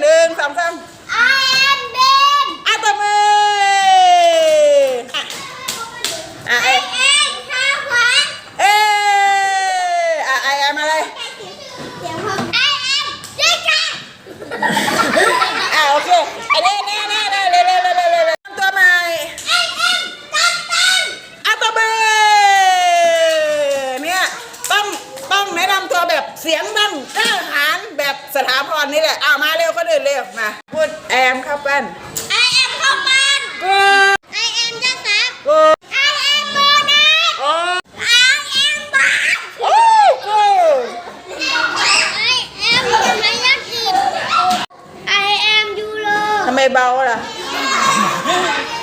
หนึ่งสองสาม I am Ben อะตบมืออะอะ I เอ๊ะ am ข้าวหวานเอ๊ะอะไอแอมอะไรเดี๋ยวพอ I am เจ๊จ้าอะโอเคอันนี้แน่แน่แน่เร็วเร็วเร็วเร็วเร็วตัวใหม่ I am กัปตันอะตบมือเนี่ยต้องต้องแนะนำตัวแบบเสียงดังกล้าหาญ แบบสถาพรนี่แหละอะมาเร็วก็เดินเร็วมาพูดแอมเข้าปั้น I am ข้าวปั้น กู I am เจ้าสาว กู I am โบนัส โอ้ I am บาส โอ้กู I am ทำไมยักษ์อีก I am ยูโร ทำไมเบาล่ะ I